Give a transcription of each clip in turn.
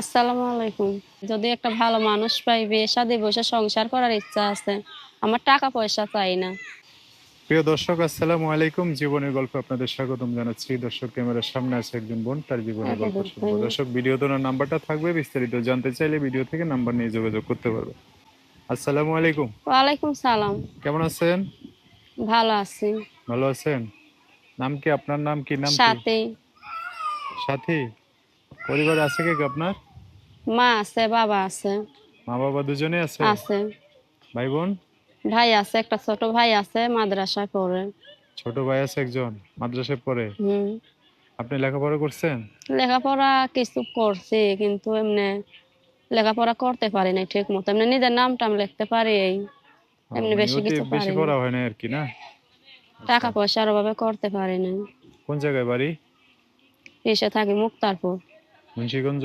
আসসালামু আলাইকুম। যদি একটা ভালো মানুষ পাই বিয়ে শাদী বসে সংসার করার ইচ্ছা আছে আমার টাকা পয়সা চাই না। প্রিয় দর্শক আসসালামু আলাইকুম। জীবনের গল্প আপনাদের স্বাগতম জানাচ্ছি। দর্শক ক্যামেরার সামনে আছে একজন বোন তার জীবনের গল্প শুনব। দর্শক ভিডিও তোনার নাম্বারটা থাকবে বিস্তারিত জানতে চাইলে ভিডিও থেকে নাম্বার নিয়ে যোগাযোগ করতে পারবে। আসসালামু আলাইকুম। ওয়ালাইকুম সালাম। কেমন আছেন? ভালো আছি। ভালো আছেন? নাম কি? আপনার নাম কি? নাম সাথে। সাথী? পরিবার আছে কি আপনার? মা আছে বাবা আছে। মা বাবা দুজনে আছে? আছে। ভাই বোন ভাই আছে একটা ছোট ভাই আছে মাদ্রাসায় পড়ে। ছোট ভাই আছে একজন মাদ্রাসায় পড়ে? হুম। আপনি লেখাপড়া করছেন? লেখাপড়া কিছু করছি কিন্তু এমনি লেখাপড়া করতে পারি না ঠিক মতো এমনি নিজের নাম টাম লিখতে পারি এই। এমনি মানে বেশি কিছু বেশি পারি না। পড়া হয় না আর কি না? টাকা পয়সার অভাবে করতে পারি না কোন জায়গায় বাড়ি? এসে থাকি মুক্তারপুর। মুন্সিগঞ্জ?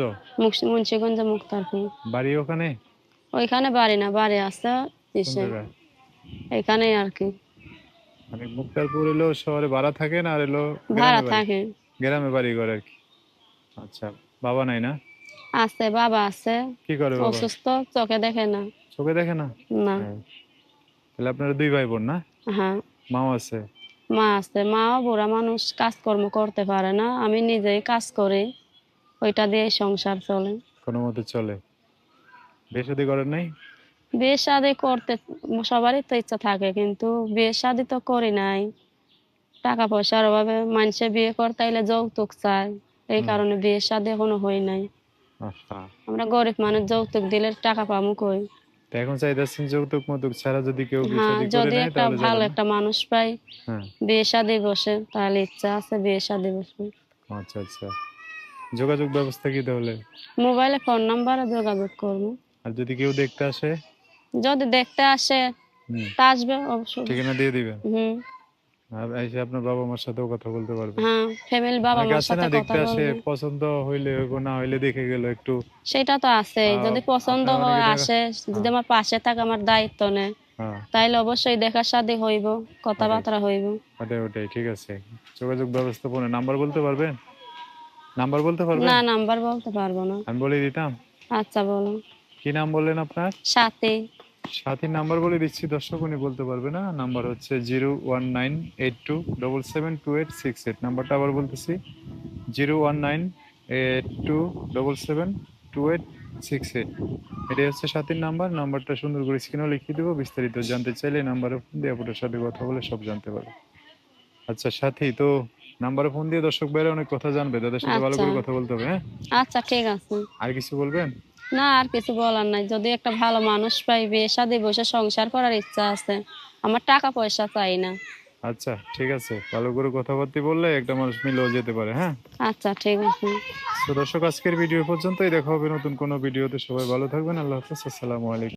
মুন্সিগঞ্জ মুক্তারপুর। বাড়ি ওখানে? ওইখানে বাড়ি না বাড়ি এখানে আর কি। মানে মুক্তারপুর এলো শহরে ভাড়া থাকেন আর এলো ভাড়া থাকে। গ্রামে বাড়ি ঘর আর কি। আচ্ছা বাবা নাই না? আছে বাবা আছে। কি করে বাবা? অসুস্থ চোখে দেখে না। চোখে দেখে না? না। হ্যাঁ। তাহলে আপনারা দুই ভাই বোন না? হ্যাঁ। মাও আছে? মা আছে। মাও বুড়া মানুষ কাজকর্ম করতে পারে না। আমি নিজেই কাজ করি। ওইটা দিয়ে সংসার চলে। কোনো মতে চলে। বিয়ে শাদী করেন নাই? বিয়ে শাদি করতে সবারই তো ইচ্ছা থাকে কিন্তু বিয়ে শাদি তো করি নাই। টাকা পয়সার অভাবে মানুষে বিয়ে করতে এলে যৌতুক চায় এই কারণে বিয়ে শাদি এখনও হয় নাই। আহা। আমরা গরিব মানুষ যৌতুক দিলে টাকা পাবো কই? এখন চাইতেছেন যৌতুক মতুক ছাড়া যদি কেউ হ্যাঁ যদি একটা ভালো একটা মানুষ পাই হ্যাঁ। বিয়ে শাদি বসে তাহলে ইচ্ছা আছে বিয়ে শাদি বসে আচ্ছা আচ্ছা। যোগাযোগ ব্যবস্থা কি তাহলে? মোবাইলে ফোন নাম্বারে যোগাযোগ করব। আর যদি কেউ দেখতে আসে? যদি দেখতে আসে তা আসবে অবশ্যই ঠিকানা দিয়ে দিবেন? হুম। আর এসে আপনার বাবা মার সাথেও কথা বলতে পারবে। হ্যাঁ ফ্যামিলি বাবা মার সাথে না কথা দেখতে আসে পছন্দ হইলে হইবো, না হইলে দেখে গেল একটু। সেটা তো আছে যদি পছন্দ হয় আসে যদি আমার পাশে থাকে আমার দায়িত্ব নেয় হ্যাঁ। তাইলে অবশ্যই দেখা শাদি হইব কথাবার্তা হইব। ওটাই ওটাই ঠিক আছে। যোগাযোগ ব্যবস্থাপনা নাম্বার বলতে পারবেন? নাম্বার বলতে পারবেন? না নাম্বার বলতে পারব না। আমি বলে দিতাম? আচ্ছা বলো কি নাম বললেন আপনার? সাথে। সাথীর নাম্বার বলে দিচ্ছি দর্শক উনি বলতে পারবে না। নাম্বার হচ্ছে zero one nine eight two double seven two eight six eight. নাম্বারটা আবার বলতেছি zero one nine eight two double seven two eight six eight. এটাই হচ্ছে সাথীর নাম্বার। নাম্বারটা সুন্দর করে স্ক্রিনেও লিখিয়ে দেবো। বিস্তারিত জানতে চাইলে নাম্বারে ফোন দিয়ে আপনার সাথে কথা বলে সব জানতে পারবে। আচ্ছা সাথী তো নাম্বারে ফোন দিয়ে দর্শক বাইরে অনেক কথা জানবে তাদের সাথে ভালো করে আচ্ছা। কথা বলতে হবে হ্যাঁ? আচ্ছা ঠিক আছে। আর কিছু বলবেন? না আর কিছু বলার নাই। যদি একটা ভালো মানুষ পাই বিয়ে শাদি বসে সংসার করার ইচ্ছা আছে আমার টাকা পয়সা চাই না। আচ্ছা ঠিক আছে। ভালো করে কথাবার্তা বললে একটা মানুষ মিলেও যেতে পারে হ্যাঁ? আচ্ছা ঠিক আছে। তো দর্শক আজকের ভিডিও পর্যন্তই। দেখা হবে নতুন কোনো ভিডিওতে। সবাই ভালো থাকবেন। আল্লাহ হাফেজ। আসসালামু আলাইকুম।